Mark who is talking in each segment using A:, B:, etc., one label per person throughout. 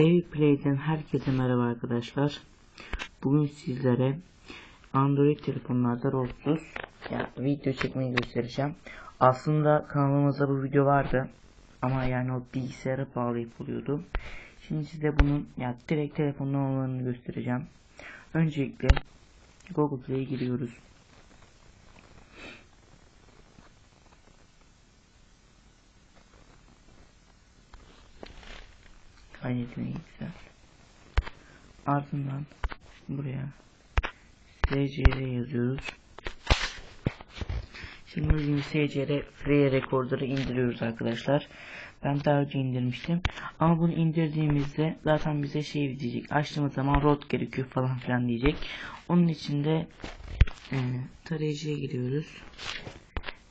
A: Play'den herkese merhaba arkadaşlar. Bugün sizlere Android telefonlarda rolsuz yani video çekmeyi göstereceğim. Aslında kanalımızda bu video vardı ama yani o bilgisayara bağlayıp oluyordu. Şimdi size bunun ya direkt telefondan olanını göstereceğim. Öncelikle Google Play'e giriyoruz. Kaydetmeyi güzel. Ardından buraya SCR yazıyoruz. Şimdi bugün SCR Free Recorder'ı indiriyoruz arkadaşlar. Ben daha önce indirmiştim. Ama bunu indirdiğimizde zaten bize şey diyecek. Açtığımız zaman root gerekiyor falan filan diyecek. Onun için de e, tarayıcıya giriyoruz.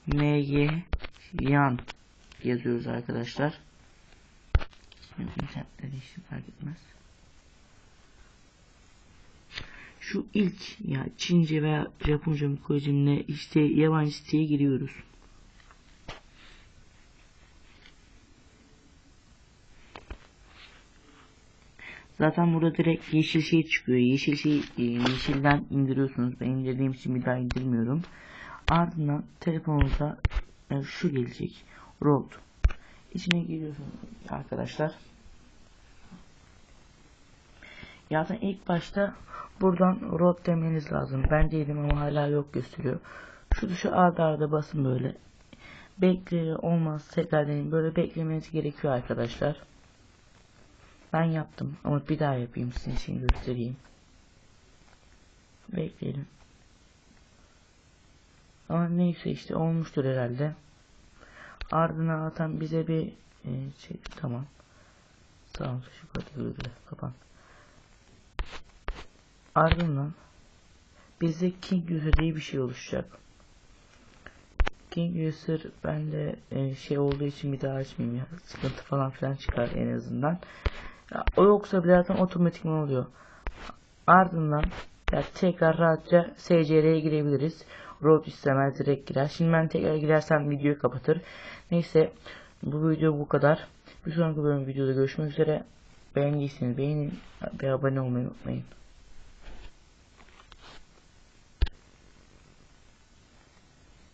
A: MG yan yazıyoruz arkadaşlar. İnternette değişti fark etmez. Şu ilk ya Çince veya Japonca ne işte yabancı siteye giriyoruz. Zaten burada direkt yeşil şey çıkıyor. Yeşil şey e, yeşilden indiriyorsunuz. Ben indirdiğim için bir daha indirmiyorum. Ardından telefonunuza e, şu gelecek. Road. İçine giriyorsunuz arkadaşlar. Zaten ilk başta buradan road demeniz lazım. Ben değilim ama hala yok gösteriyor. Şu tuşu arda arda basın böyle. Bekle olmaz tekrar deneyin. Böyle beklemeniz gerekiyor arkadaşlar. Ben yaptım ama bir daha yapayım sizin için göstereyim. Bekleyelim. Ama neyse işte olmuştur herhalde. Ardına atan bize bir e, şey tamam. Ol şu kadar kapan. Ardından bizde King User diye bir şey oluşacak. King User bende e, şey olduğu için bir daha açmayayım ya. Sıkıntı falan filan çıkar en azından. Ya, o yoksa bile zaten otomatikman oluyor. Ardından ya tekrar rahatça SCR'ye girebiliriz. Road istemez direkt girer. Şimdi ben tekrar girersem videoyu kapatır. Neyse bu video bu kadar. Bir sonraki bölüm videoda görüşmek üzere. Beğendiyseniz beğenin ve abone olmayı unutmayın.